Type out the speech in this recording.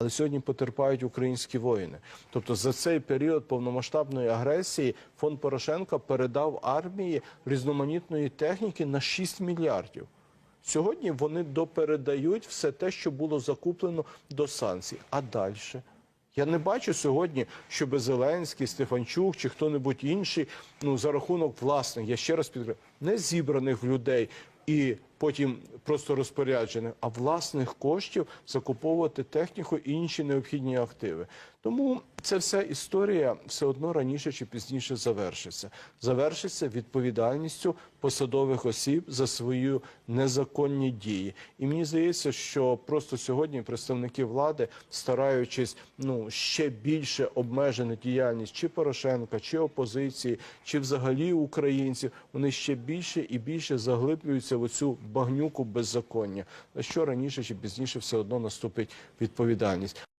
Але сьогодні потерпають українські воїни. Тобто за цей період повномасштабної агресії фонд Порошенка передав армії різноманітної техніки на 6 мільярдів. Сьогодні вони допередають все те, що було закуплено до санкцій. А далі? Я не бачу сьогодні, щоб Зеленський, Стефанчук чи хто-небудь інший, ну за рахунок власних, я ще раз підкреслю, не зібраних людей і потім просто розпоряджених, а власних коштів закуповувати техніку і інші необхідні активи. Тому це вся історія все одно раніше чи пізніше завершиться. Завершиться відповідальністю посадових осіб за свої незаконні дії. І мені здається, що просто сьогодні представники влади, стараючись ну ще більше обмежити діяльність чи Порошенка, чи опозиції, чи взагалі українців, вони ще більше і більше заглиблюються в цю багнюку беззаконня. На що раніше чи пізніше все одно наступить відповідальність.